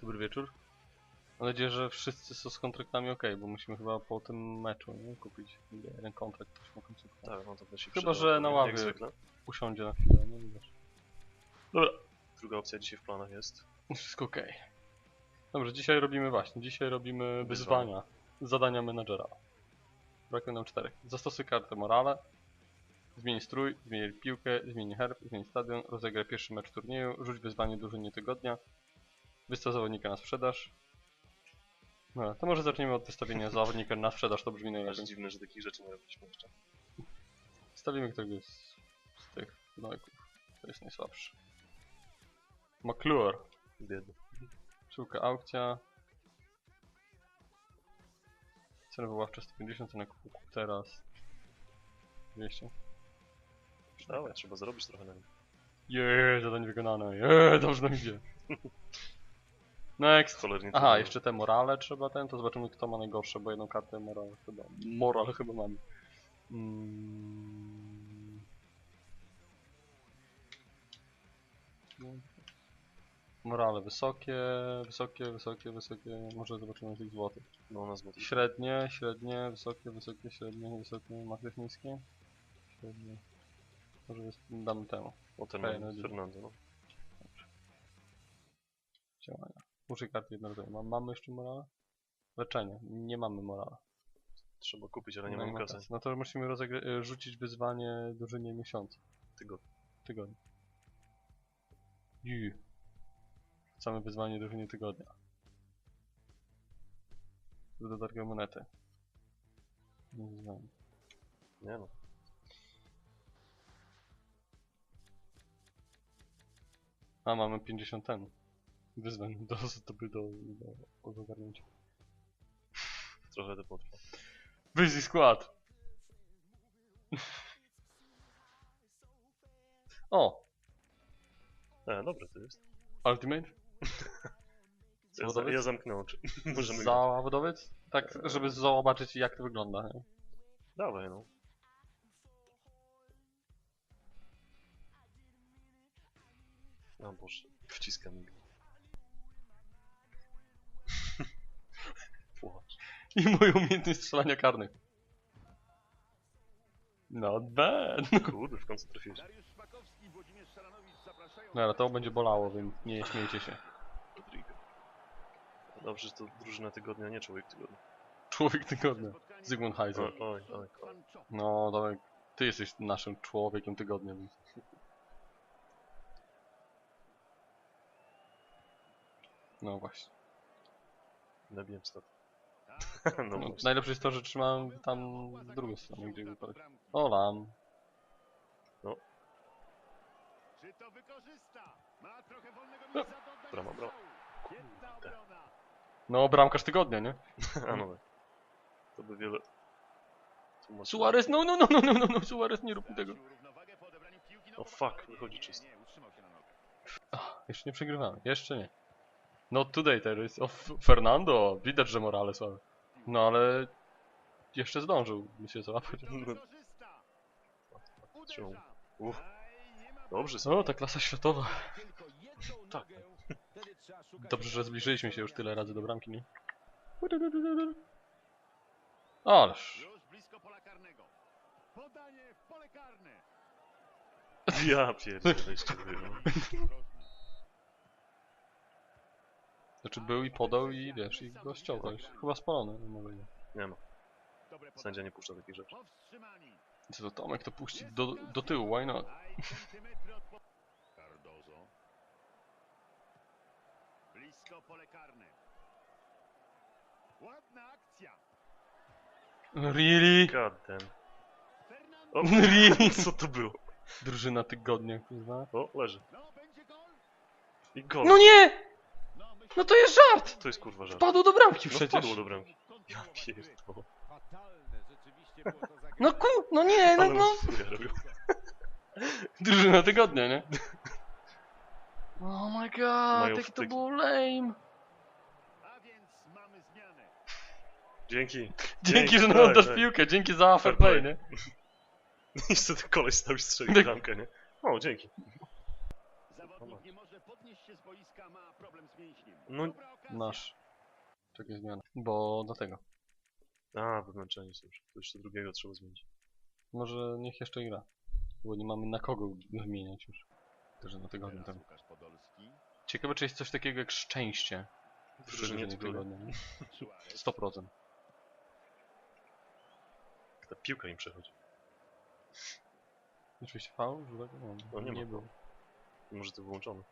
Dobry wieczór. Mam nadzieję, że wszyscy są z kontraktami ok, bo musimy chyba po tym meczu nie? kupić jeden kontrakt taśmą końcówkę. Tak, no to by się Chyba, że na jak ławie. zwykle. Usiądzie na chwilę, nie wiesz. Dobra, Druga opcja dzisiaj w planach jest. wszystko ok. Dobrze, dzisiaj robimy właśnie, dzisiaj robimy wyzwania, zadania menadżera. Brakuje nam czterech. Zastosuj kartę morale, zmień strój, zmień piłkę, zmień herb, zmień stadion, rozegraj pierwszy mecz turnieju, rzuć wyzwanie drużynie tygodnia, wystaw zawodnika na sprzedaż. No, to może zaczniemy od wystawienia zawodnika na sprzedaż, to brzmi Aż najlepiej. dziwne, że takich rzeczy nie robiliśmy jeszcze. Stawimy któregoś z, z tych gnojków. To jest najsłabszy. McClure. Biedny. Sztuka aukcja. Cena wyławcza 150, cena kupu teraz 200. Dawaj, trzeba zarobić trochę na nim. Jeee, zadanie wykonane. Jeee, dobrze nam idzie. Next. Cholernie Aha, trudno. jeszcze te morale trzeba ten, to zobaczymy kto ma najgorsze, bo jedną kartę morale chyba. Moral chyba mamy. Mm. Morale wysokie, wysokie, wysokie, wysokie. Może zobaczymy tych złotych. No, na złoty. Średnie, średnie, wysokie, wysokie, średnie, wysokie. Jakieś niskie? Średnie. Może damy temu. O, ten Fajne, mam. Fernando, no. Działania. Użyj karty jednorazowej. Ma, mamy jeszcze morale? Leczenie. Nie mamy morale. Trzeba kupić, ale nie No, mam no kasy. No to musimy y, rzucić wyzwanie drużynie miesiąca. Tygodnia. Tygodnia. Ju. Rzucamy wyzwanie drużynie tygodnia. Z dodatkiem monety. Nie wyzwanie. Nie no. A, mamy 50 ten. Wyzwań do, do, do, do, do ogarnięcia. Trochę to potrwa. Busy skład! O! E, dobre to jest. Ultimate? Ja, ja zamknę oczy. Możemy. Zawodowiec? Tak, żeby zobaczyć jak to wygląda. Nie? Dawaj, no. O Boże, wciskam mi. Płacz. I moją umiejętność strzelania karnych. Not bad. Kurde, w końcu trafiłeś. Zapraszają Dobra, to będzie bolało, więc nie śmiejcie się. Rodrigo. Dobrze, że to drużyna tygodnia, nie człowiek tygodnia. Człowiek tygodnia. Zygmunt Heiser. Oj, oj, oj. oj. No, Tomek, ty jesteś naszym człowiekiem tygodnia. Więc... No właśnie. Nabiłem. Tak, No No, właśnie. najlepsze jest to, że trzymałem tam w drugą stronę, gdzie wypadek. Olam. Czy to wykorzysta? Ma trochę wolnego miejsca do oddania strzału. Świetna obrona. No, bramkarz tygodnia, nie? A no tak. To by wiele... tłumaczyło. Suarez, no, no, no, no, no, no, no, Suarez, nie rób mi tego. Stracił równowagę po odebraniu piłki. O No, fuck, nie, wychodzi czysto. Nie, utrzymał się na nogę. Jeszcze nie przegrywamy, jeszcze nie. No today teraz. O, Fernando, widać, że morale słabe. No ale jeszcze zdążył mi się. Uderza. Uff, dobrze są. ta klasa światowa. Tak. Dobrze, że zbliżyliśmy się już tyle razy do bramki, nie? Ależ. Ja pierdolę jeszcze. Znaczy był i podał i wiesz, i go ściągnął. Chyba spalony, no może nie. Nie podanie. sędzia nie puszcza takich rzeczy. Co to Tomek to puści do, do tyłu, why not? Blisko pole karne. Ładna akcja. Really? God damn. O, Really? co to było? Drużyna tygodnia, kurwa. O, leży. No, będzie gol. I gol. No nie! No, to jest żart! To jest kurwa żart. Padł do bramki No przecież. wpadło do bramki. Ja pierdolę. No ku, no nie, no, Ale no. chuja. Drużyna tygodnia, nie? Oh my god, jak to było lame. A więc mamy zmianę. Dzięki. Dzięki, że tak, nam oddasz tak. piłkę, dzięki za fair play, nie? Niestety koleś stał i strzelił Tak. bramkę, nie? O, dzięki. Zawodnik nie może podnieść się z boiska, ma problem z mięśniem. No, Dobra okazja. Nasz. Czekaj, zmiana. Bo do tego. A, wymęczeni są już. To jeszcze drugiego trzeba zmienić. Może niech jeszcze gra. Bo nie mamy na kogo wymieniać już. Także na tygodniu Teraz tam. Łukasz Podolski. Ciekawe, czy jest coś takiego jak szczęście. w Drużynie tygodnia. tygodnia. nie? Suarez. 100%. Ta piłka im przechodzi. Oczywiście faul? Żółtego? No, No, nie ma było. Może to wyłączone.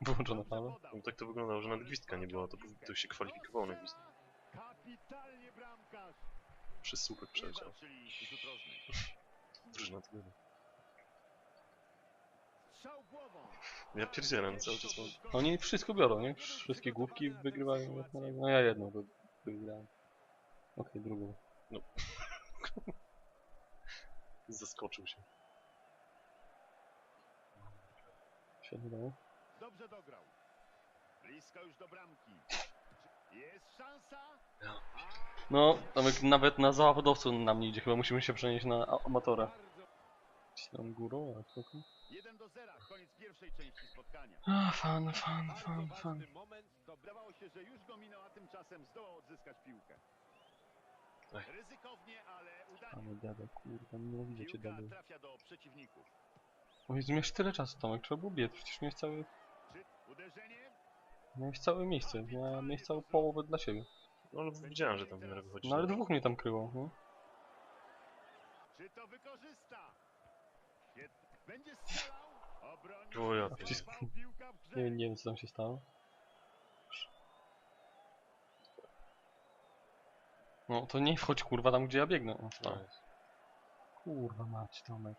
Wyłączone? Podał. No tak to wyglądało, że nawet gwizdka nie była, to, to się kwalifikowało na gwizd. Kapitalnie bramkarz. Przez słupek przeleciał. Drużyna. Strzał głową. Ja pierdzielam, cały czas mam... Oni wszystko biorą, nie? Wszystkie główki wygrywają jak na razie. No ja jedną wy- wygrałem. Okej, drugą. Zaskoczył się. Świetnie dało. Dobrze dograł. Blisko już do bramki. Jest szansa. No, Tomek nawet na zawodowcu nam nie idzie, chyba musimy się przenieść na a- amatora. Gdzieś tam górą, a spoko. 1 do 0. Koniec pierwszej części spotkania. A, fan, fan, Bardzo fan, ważny fan. moment. To wydawało się, że już go minął, a tymczasem zdołał odzyskać piłkę. Ech. Ryzykownie, ale udanie. Kurwa, nienawidzę cię Piłka trafia do przeciwników. O Jezu, miałeś tyle czasu, Tomek, trzeba było biec, przecież miałeś uderzenie? miałeś całe miejsce, Mia- miałeś całą połowę dla siebie. No ale widziałem, że tam w miarę wychodzi. No ale dwóch mnie tam kryło, no. Czy to wykorzysta? Będzie strzelał. Obronił. Nie, nie wiem co tam się stało. No to nie wchodź kurwa tam gdzie ja biegnę. O, No. Kurwa mać Tomek.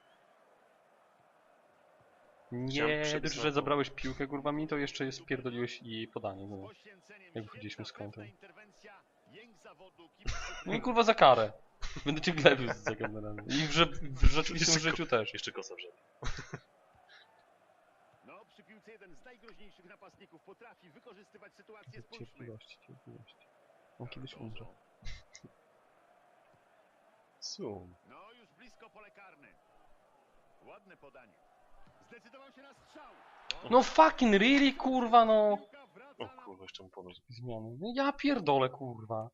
Chciałem Nie, przebiec dość, że zabrałeś piłkę kurwa mi, to jeszcze je spierdoliłeś i podanie. Z No, Jak wychodziliśmy z kątem. pewna interwencja, jęk zawodu, kibiców. no i kurwa za karę. Będę cię glebił za razem. I w, rze w rzeczywistym Jeszcze życiu też. Jeszcze kosa wziął. No, przy piłce jeden z najgroźniejszych napastników potrafi wykorzystywać sytuację spójrzmy. Cierpliwości, cierpliwości. On kiedyś umrze. Sum. No, już blisko pole karne. Ładne podanie. No fucking really kurwa no. O kurwa, jeszcze mu pomysł. Zmiany. No ja pierdolę, kurwa.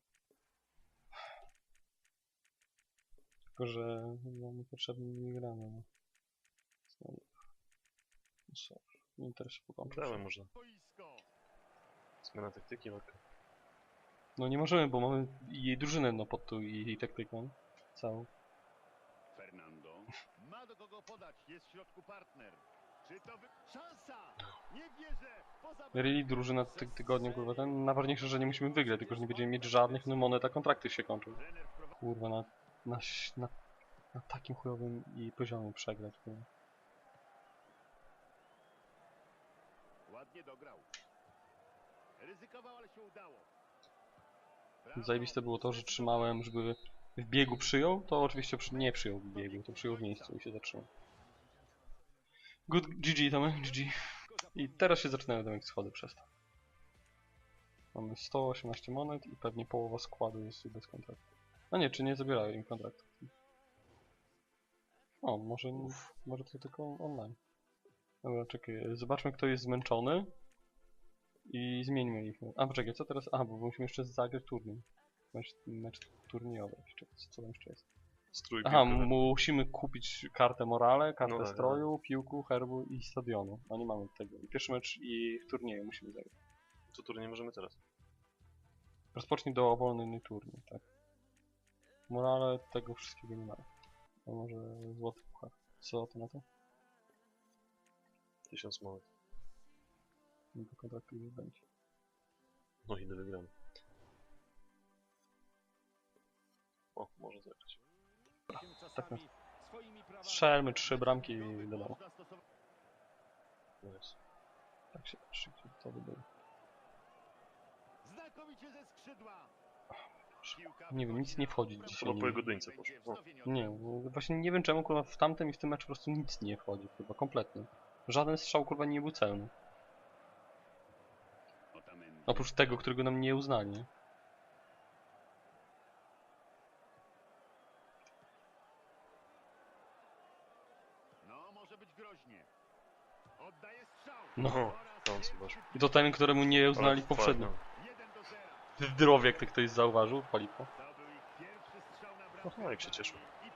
Tylko, że no, niepotrzebnie nie gramy, no. Znowu. No. Inter się pokończył. Dałem można. Zmiana taktyki, walka. No nie możemy, bo mamy jej drużynę no pod tą i jej taktyką. Całą. Kogo podać. Jest w środku partner. Czy to wy... Szansa! Nie wierzę! Poza... Really drużyna ty tygodnia, kurwa, ten najważniejsze, że nie musimy wygrać, tylko że nie będziemy mieć żadnych, no moneta kontrakty się kończą. Kurwa, na, na, na, na takim chujowym i poziomie przegrać, kurwa. Ładnie dograł. Ryzykował, ale się udało. Zajebiste było to, że trzymałem, żeby w biegu przyjął, to oczywiście przy, nie przyjął w biegu, to przyjął w miejscu i się zatrzymał. Good GG Tomek, GG. I teraz się zaczynają Tomek schody przez to. Mamy 118 monet i pewnie połowa składu jest bez kontraktu. A nie, czy nie zabierają im kontraktu. O, może, może to tylko online. Dobra, czekaj, zobaczmy kto jest zmęczony. I zmieńmy ich. A poczekaj, co teraz? A, bo musimy jeszcze zagrać turniej. Mecz, mecz turniejowy. Czekaj, co tam jeszcze jest? Strój Aha, piłkowy. musimy kupić kartę morale, kartę No tak, stroju, piłku, herbu i stadionu. No nie mamy tego. I pierwszy mecz i w turnieju musimy zagrać. To turniej możemy teraz. Rozpocznij dowolny turniej, tak. Morale tego wszystkiego nie ma. A może złoty puchar. Co to na to? Tysiąc monet. Do kontraktu nie będzie. No ile wygramy. O, może zagrać. tak. Strzelmy trzy bramki i do domu. Można stosować- Nice. Tak się gdzie to było. Znakomicie ze skrzydła. Nie wiem, nic nie wchodzi dzisiaj. Chyba po Nie, jego dyńce poszło. O, nie, bo właśnie nie wiem czemu kurwa w tamtym i w tym meczu po prostu nic nie wchodzi, kurwa, kompletnie. Żaden strzał kurwa nie był celny. Oprócz tego, którego nam nie uznali. nie? No, może być groźnie. Oddaje No. O, tam zobacz. I to ten, któremu nie uznali poprzednio. fajnie. 1 do 0. Zdrowie, jak to ktoś zauważył, palipo. Bramkę. Aha, jak się cieszył. I.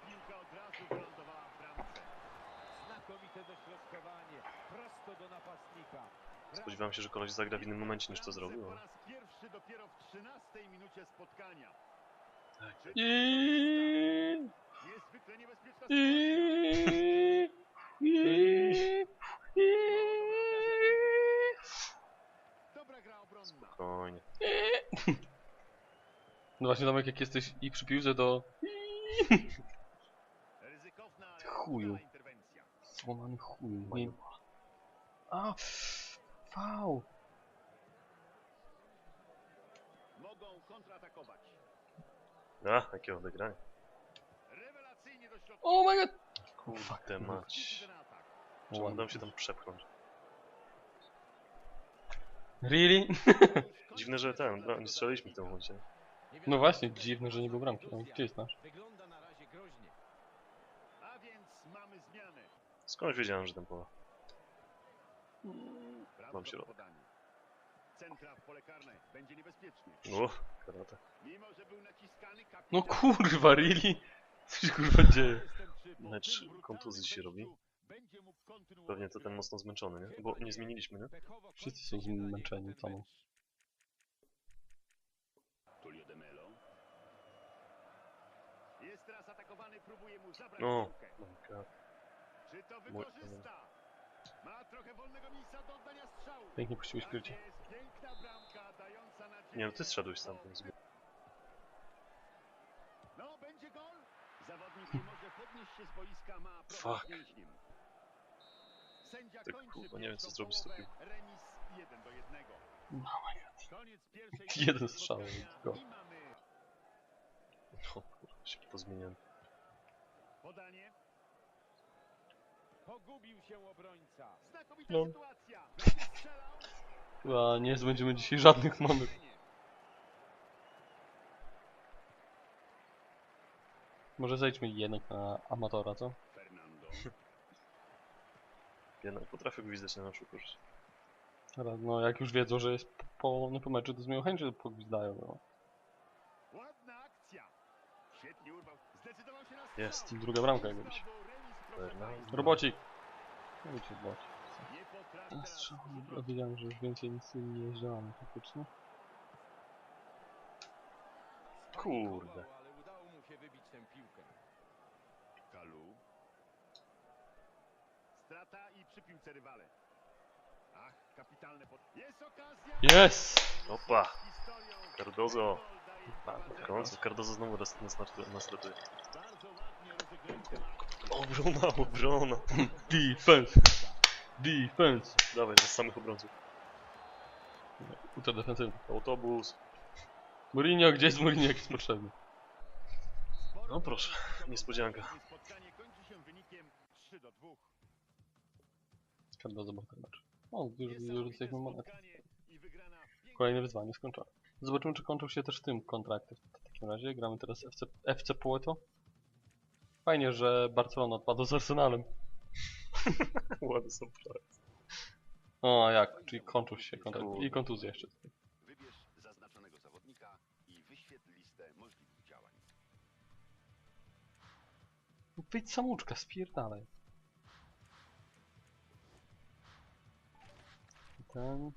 Spodziewałem się, że koleś zagra w innym momencie niż to zrobił. Ale- raz pierwszy dopiero w 13 minucie spotkania. Czy to I... Niezwykle niebezpieczna I... I... Dobra gra obronna. Spokojnie. No właśnie Tomek, jak jesteś i przy piłce, to... Chuju. Złamany chuj. Nie... A! Fał! Mogą kontratakować. A, jakie odegranie. Rewelacyjnie do środka. Oh my god! Kurde mać. Atak. Czemu udało się tam przepchnąć? Really? Dziwne, że ten, bra- nie strzeliliśmy w tym momencie. No właśnie, dziwne, że nie był bramki. No, Gdzie jest nasz? Wygląda na razie groźnie. A więc mamy zmianę. Skąd wiedziałem, że ten pola? Mam środek. podania. Centra w pole karne. Będzie niebezpiecznie. No, karate. Mimo, że był naciskany kapitan... No kurwa, really? Co się kurwa dzieje? Mecz kontuzji się robi. Pewnie to ten mocno zmęczony, nie? Bo nie zmieniliśmy, nie? Wszyscy są zmęczeni mecz. Tulio de Melo. Jest teraz atakowany, próbuje mu zabrać No. piłkę. My God. Czy to Mój- wykorzysta? Ma trochę wolnego miejsca do oddania strzału. Pięknie puściłeś Tam piłcie. jest piękna bramka, dająca nadzieję. Nie no, ty zszedłeś stamtąd. No, będzie gol. Zawodnik nie może podnieść się z boiska, ma problem Fuck. z mięśniem. Sędzia Tak, kurwa, nie wiem, co zrobić z tą piłką. Remis 1 do 1. Koniec pierwszej Jeden strzał, tylko. I mamy O kurwa, się pozmieniałem. podanie. Pogubił się obrońca. Znakomita No. sytuacja. Chyba nie zdobędziemy dzisiaj żadnych mamy. Może zejdźmy jednak na amatora, co? Fernando. Jednak potrafię gwizdać na naszą korzyść. Dobra, no jak już wiedzą, że jest po, po, no, po meczu, to z miłą chęcią pogwizdają, no. Ładna akcja. Świetnie urwał. Zdecydował się na strzał. Jest. Druga bramka jakby być. Państwa. Robocik! No i cię robocik. Nie potrafi teraz strzał, ja wiedziałem, że już więcej nic nie działamy faktycznie. Kurde. Próbował, Ale udało mu się wybić tę piłkę. Kalu. Strata piłce rywale. Ach, kapitalne pod... Jest okazja! Jest! Opa! Cardozo. W końcu Cardozo znowu nas, nas, ratuje. Obrona, obrona! Defense! Defense! Dawaj, z samych obrońców. Ultra defensywny. Autobus. Mourinho, gdzie jest Mourinho, jak jest potrzebny? No proszę, niespodzianka. Zobaczy mecz. O, już, jesteśmy monet. Kolejne wyzwanie skończone. Zobaczymy, czy kończą się też tym kontrakty. W takim razie gramy teraz FC, FC Puerto. Fajnie, że Barcelona odpadł z Arsenalem. Ładny surprise. O, jak? Czyli kończą się kontrakty. Kurde. I kontuzja jeszcze. Wybierz zaznaczonego zawodnika i wyświetl listę możliwych działań. Wyjdź samuczka, spierdalaj. Ten.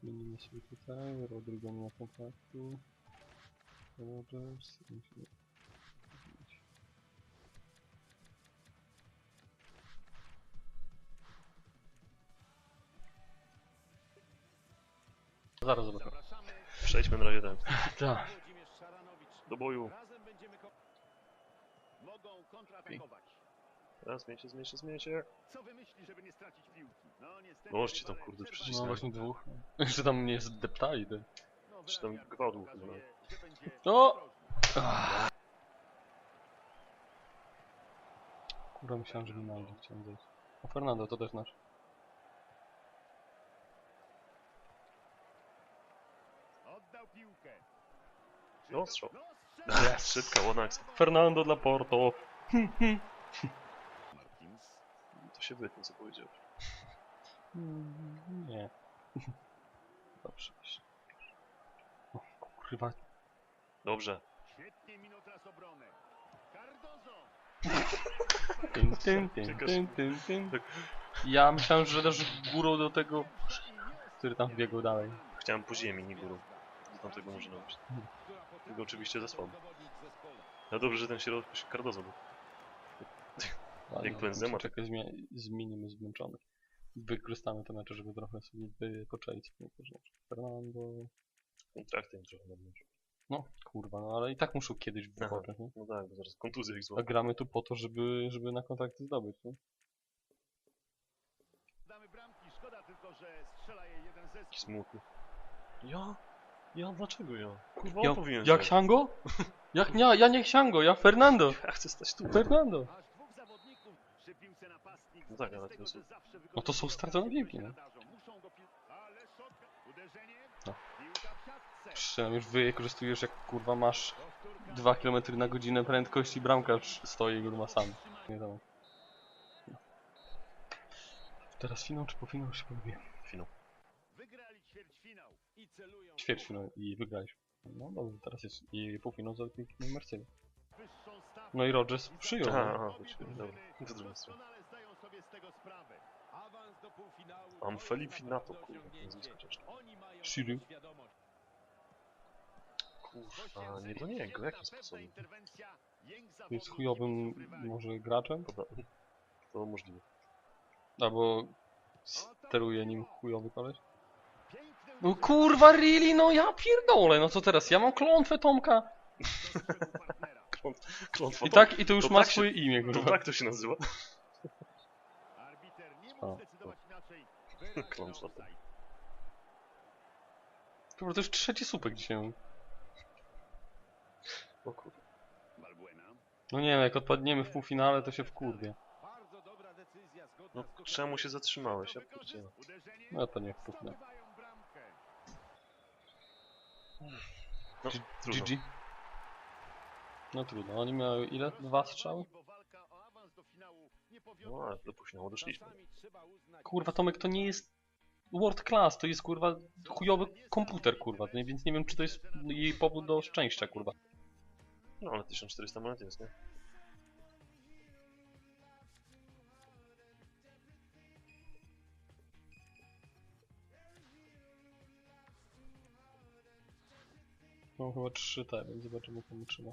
Zmienimy sobie tutaj. Rodrigo nie ma kontraktu. Rogers. Zaraz zobaczymy. Zapraszamy. Przejdźmy na razie ten. Tak. Do boju. Razem będziemy ko- Mogą kontratakować. Raz, zmieńcie, zmieńcie, zmieńcie. Co wymyśli, żeby nie stracić piłki? No niestety. Możecie tam, rywale kurde, przycisnąć. No właśnie dwóch. Jeszcze tam nie zdeptali ty. No, Czy tam gwałt chyba. że będzie O! ostrożny. Kurwa myślałem, że Rinaldo chciałem zejść. O Fernando to też nasz. Oddał piłkę. Czy No, to- strzał. No, strzał. Yes. Szybka, akcja. Fernando dla Porto. Się wytnie, co powiedziałeś. Mm, Nie. Dobrze. O, kurwa. Dobrze. Świetnie minął teraz obronę. Cardozo. Tyn, tyn, tyn, tyn, tyn, tyn. Ja myślałem, że też górą do tego, który tam wbiegł dalej. Chciałem po ziemi, nie górą. Do tamtego może robić. Tylko oczywiście za słabo. No dobrze, że ten środek się Cardozo był. Ale Jak Benzema, Czekaj, zmie- zmienimy zmęczony. Wykorzystamy te mecze, żeby trochę sobie wypoczęć. Fernando... Kontrakty im trochę nadmiarz. No, kurwa, no ale i tak muszą kiedyś wypocząć, nie? No tak, bo zaraz kontuzja ich A złapie. gramy tu po to, żeby, żeby na kontrakty zdobyć, nie? Damy bramki. Szkoda tylko, że strzela jej jeden Jaki zespół. smutny. Ja? Ja? Dlaczego ja? Kurwa, Ja, powinien jak. Siango? Jak nie, ja nie Siango, ja Fernando! Ja chcę stać tu. Fernando! Aż dwóch zawodników przy piłce No tak, z są- zawsze No to są stracone piłki, się no. go. No. Przynajmniej już wykorzystujesz jak kurwa masz Powtórka. 2 km na godzinę prędkość i bramkarz stoi kurwa sam. Nie tam. No. Teraz finał czy po finał się pogubiłem? Finał. Wygrali ćwierćfinał. I celują. Ćwierćfinał i wygraliśmy. No dobrze, teraz jest i półfinał za. Wyższą stawkę. No i Rodgers przyjął. Aha, no. dobra. To druga strona. doskonale zdają sobie z tego sprawę. Awans do półfinału. Mam to Felipe Nato, kurwa, nazwisko ciężkie. Shiri. Kurwa, nie do niego, jakim sposobem? Jest chujowym może graczem? To możliwe. Albo steruje nim chujowy koleś? No kurwa really, no ja pierdolę, no co teraz? Ja mam klątwę Tomka Klątwa i tak, i to już to ma tak się- swoje imię, To kurwa. tak to się nazywa. Arbiter offside. Kurwa, to już trzeci słupek dzisiaj. O. Balbuena. No nie wiem, jak odpadniemy w półfinale, to się wkurwie. Dobra No czemu się zatrzymałeś? Ja pierdzielę. No to nie w półfinale. Zdobywają bramkę. No, trudno. GG. No trudno, oni miały ile? Dwa strzały? No ale później doszliśmy. Kurwa, Tomek, to nie jest world class, to jest kurwa chujowy komputer, kurwa, nie- więc nie wiem, czy to jest jej powód do szczęścia, kurwa. No ale 1400 monet jest, nie? Mam chyba trzy te, więc zobaczymy, komu trzeba.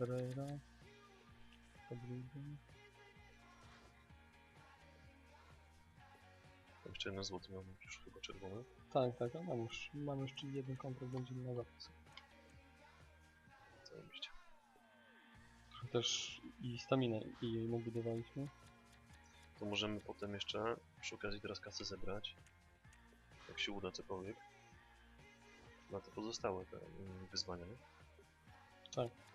Pereira. Rodrigo. Jeszcze jeden złoty miał już chyba czerwony. Tak, tak, a mam już, mam jeszcze jeden kontrakt, będzie na zapis. Zajebiście. Też i staminę i jej budowaliśmy. To możemy potem jeszcze przy okazji teraz kasę zebrać. Jak się uda cokolwiek. Na te pozostałe te mm, wyzwania, nie? Tak.